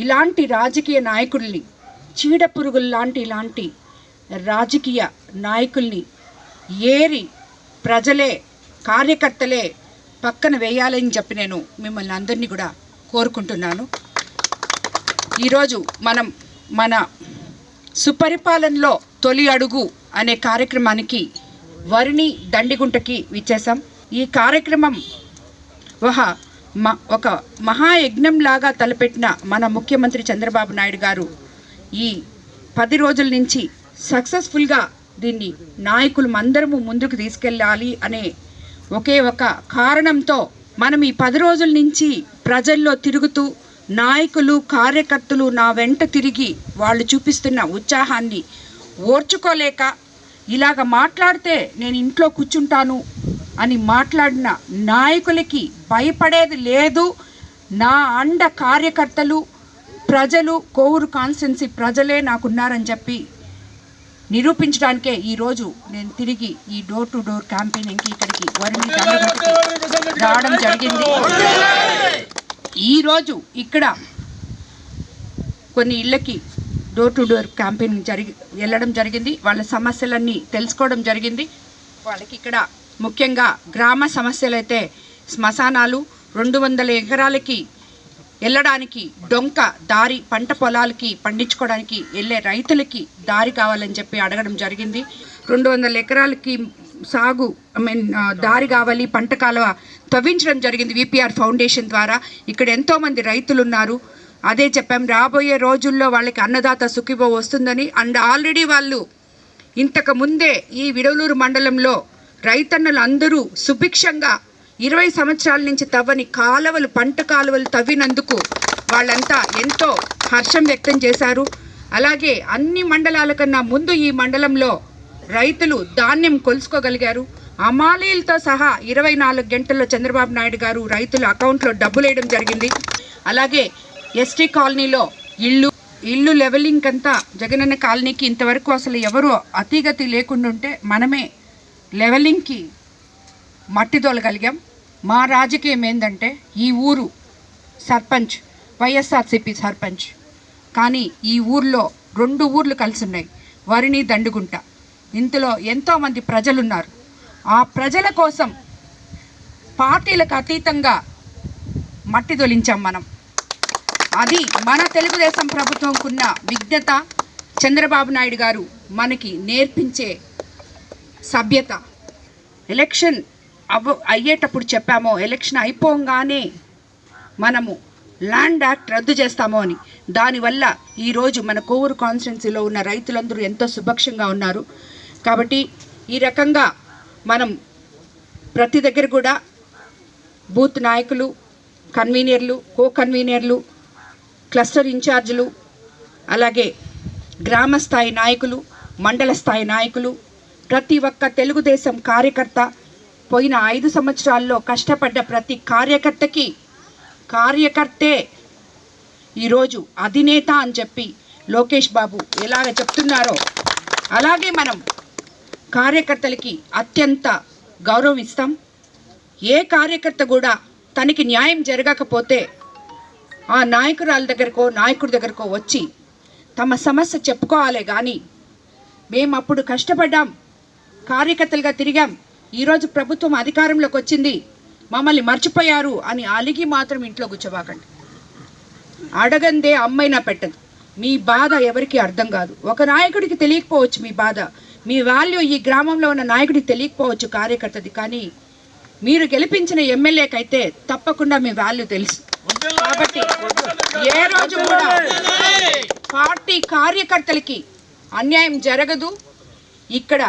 ఇలాంటి రాజకీయ నాయకుల్ని చీడ పురుగుల్లాంటి ఇలాంటి రాజకీయ నాయకుల్ని ఏరి ప్రజలే కార్యకర్తలే పక్కన వేయాలని చెప్పి నేను మిమ్మల్ని అందరినీ కూడా కోరుకుంటున్నాను. ఈరోజు మనం మన సుపరిపాలనలో తొలి అడుగు అనే కార్యక్రమానికి వరిని దండిగుంటకి విచ్చేసాం ఈ కార్యక్రమం ఒక ఒక మహాయజ్ఞంలాగా తలపెట్టిన మన ముఖ్యమంత్రి చంద్రబాబు నాయుడు గారు ఈ పది రోజుల నుంచి సక్సెస్ఫుల్గా దీన్ని నాయకులు అందరము ముందుకు తీసుకెళ్ళాలి అనే ఒకే ఒక కారణంతో మనం ఈ పది రోజుల నుంచి ప్రజల్లో తిరుగుతూ నాయకులు కార్యకర్తలు నా వెంట తిరిగి వాళ్ళు చూపిస్తున్న ఉత్సాహాన్ని ఓర్చుకోలేక ఇలాగ మాట్లాడితే నేను ఇంట్లో కూర్చుంటాను అని మాట్లాడిన నాయకులకి భయపడేది లేదు. నా అండ కార్యకర్తలు ప్రజలు కోవూరు కాన్స్టెన్సీ ప్రజలే నాకున్నారని చెప్పి నిరూపించడానికే ఈరోజు నేను తిరిగి ఈ డోర్ టు డోర్ క్యాంపెయినింగ్కి ఇక్కడికి వరుణి రావడం జరిగింది. ఈరోజు ఇక్కడ కొన్ని ఇళ్ళకి డోర్ టు డోర్ క్యాంపెయినింగ్ జరిగి వెళ్ళడం జరిగింది. వాళ్ళ సమస్యలన్నీ తెలుసుకోవడం జరిగింది. వాళ్ళకి ఇక్కడ ముఖ్యంగా గ్రామ సమస్యలైతే శ్మశానాలు రెండు వందల ఎకరాలకి వెళ్ళడానికి డొంక దారి పంట పొలాలకి పండించుకోవడానికి వెళ్ళే రైతులకి దారి కావాలని చెప్పి అడగడం జరిగింది. రెండు వందల ఎకరాలకి సాగు ఐ మీన్ దారి కావాలి పంట కాలువ తవ్వించడం జరిగింది విపిఆర్ ఫౌండేషన్ ద్వారా. ఇక్కడ ఎంతోమంది రైతులు ఉన్నారు అదే చెప్పాం రాబోయే రోజుల్లో వాళ్ళకి అన్నదాత సుఖిబో వస్తుందని. అండ్ ఆల్రెడీ వాళ్ళు ఇంతకు ముందే ఈ విడవలూరు మండలంలో రైతన్నలు అందరూ సుభిక్షంగా ఇరవై సంవత్సరాల నుంచి తవ్వని కాలువలు పంట కాలువలు తవ్వినందుకు వాళ్ళంతా ఎంతో హర్షం వ్యక్తం చేశారు. అలాగే అన్ని మండలాల కన్నా ముందు ఈ మండలంలో రైతులు ధాన్యం కొలుసుకోగలిగారు. అమాలీలతో సహా ఇరవై నాలుగు గంటల్లో చంద్రబాబు నాయుడు గారు రైతుల అకౌంట్లో డబ్బులు వేయడం జరిగింది. అలాగే ఎస్టీ కాలనీలో ఇల్లు ఇల్లు లెవెలింగ్ అంతా జగనన్న కాలనీకి ఇంతవరకు అసలు ఎవరు అతిగతి లేకుండా ఉంటే మనమే లెవెలింగ్కి మట్టి తోలగలిగాం మా రాజకీయం ఏంటంటే ఈ ఊరు సర్పంచ్ వైఎస్ఆర్సిపి సర్పంచ్. కానీ ఈ ఊర్లో రెండు ఊర్లు కలిసి ఉన్నాయి వరిని దండుగుంట. ఇందులో ఎంతోమంది ప్రజలున్నారు. ఆ ప్రజల కోసం పార్టీలకు అతీతంగా మట్టి తొలించాం మనం. అది మన తెలుగుదేశం ప్రభుత్వంకున్న విజ్ఞత. చంద్రబాబు నాయుడు గారు మనకి నేర్పించే సభ్యత. ఎలక్షన్ అవ్వ అయ్యేటప్పుడు చెప్పామో ఎలక్షన్ అయిపోగానే మనము ల్యాండ్ యాక్ట్ రద్దు చేస్తామో అని. దానివల్ల ఈరోజు మన కోవూరు కాన్స్టిట్యున్సీలో ఉన్న రైతులందరూ ఎంతో సుభక్షంగా ఉన్నారు. కాబట్టి ఈ రకంగా మనం ప్రతి దగ్గర కూడా బూత్ నాయకులు కన్వీనర్లు కో కన్వీనర్లు క్లస్టర్ ఇన్ఛార్జీలు అలాగే గ్రామ స్థాయి నాయకులు మండల స్థాయి నాయకులు ప్రతి ఒక్క తెలుగుదేశం కార్యకర్త పోయిన ఐదు సంవత్సరాల్లో కష్టపడ్డ ప్రతి కార్యకర్తకి కార్యకర్తే ఈరోజు అధినేత అని చెప్పి లోకేష్ బాబు ఎలాగ చెప్తున్నారో అలాగే మనం కార్యకర్తలకి అత్యంత గౌరవం ఇస్తాం ఏ కార్యకర్త కూడా తనకి న్యాయం జరగకపోతే ఆ నాయకురాల దగ్గరకో నాయకుడి దగ్గరకో వచ్చి తమ సమస్య చెప్పుకోవాలి కానీ మేము అప్పుడు కష్టపడ్డాం. కార్యకర్తలుగా తిరిగాం. ఈరోజు ప్రభుత్వం అధికారంలోకి వచ్చింది. మమ్మల్ని మర్చిపోయారు అని అలిగి మాత్రం ఇంట్లో కూర్చోబాకండి. అడగందే అమ్మైనా పెట్టదు. మీ బాధ ఎవరికి అర్థం కాదు. ఒక నాయకుడికి తెలియకపోవచ్చు మీ బాధ. మీ వాల్యూ ఈ గ్రామంలో ఉన్న నాయకుడికి తెలియకపోవచ్చు కార్యకర్తది. కానీ మీరు గెలిపించిన ఎమ్మెల్యేకైతే తప్పకుండా మీ వాల్యూ తెలుసు. కాబట్టి ఏ రోజు కూడా పార్టీ కార్యకర్తలకి అన్యాయం జరగదు. ఇక్కడ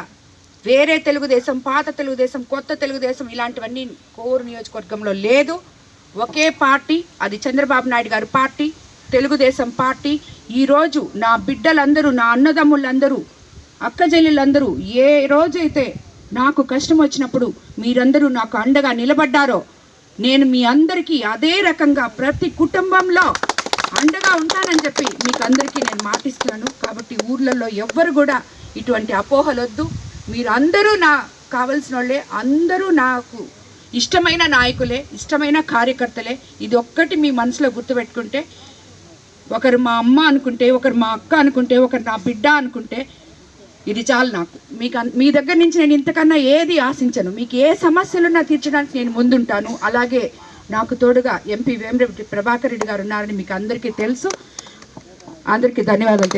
వేరే తెలుగుదేశం పాత తెలుగుదేశం కొత్త తెలుగుదేశం ఇలాంటివన్నీ కోరు నియోజకవర్గంలో లేదు. ఒకే పార్టీ అది చంద్రబాబు నాయుడు గారి పార్టీ తెలుగుదేశం పార్టీ. ఈరోజు నా బిడ్డలందరూ నా అన్నదమ్ములందరూ అక్కజల్లులందరూ ఏ రోజైతే నాకు కష్టం వచ్చినప్పుడు మీరందరూ నాకు అండగా నిలబడ్డారో నేను మీ అందరికీ అదే రకంగా ప్రతి కుటుంబంలో అండగా ఉంటానని చెప్పి మీకు అందరికీ నేను మాటిస్తున్నాను. కాబట్టి ఊర్లలో ఎవ్వరు కూడా ఇటువంటి అపోహలొద్దు. మీరు అందరూ నా కావలసిన వాళ్ళే అందరూ నాకు ఇష్టమైన నాయకులే ఇష్టమైన కార్యకర్తలే. ఇది ఒక్కటి మీ మనసులో గుర్తుపెట్టుకుంటే ఒకరు మా అమ్మ అనుకుంటే ఒకరు మా అక్క అనుకుంటే ఒకరు నా బిడ్డ అనుకుంటే ఇది చాలు నాకు. మీకు మీ దగ్గర నుంచి నేను ఇంతకన్నా ఏది ఆశించను. మీకు ఏ సమస్యలున్నా తీర్చడానికి నేను ముందుంటాను. అలాగే నాకు తోడుగా ఎంపీ వేమిరెడ్డి ప్రభాకర్ రెడ్డి గారు ఉన్నారని మీకు అందరికీ తెలుసు. అందరికీ ధన్యవాదాలు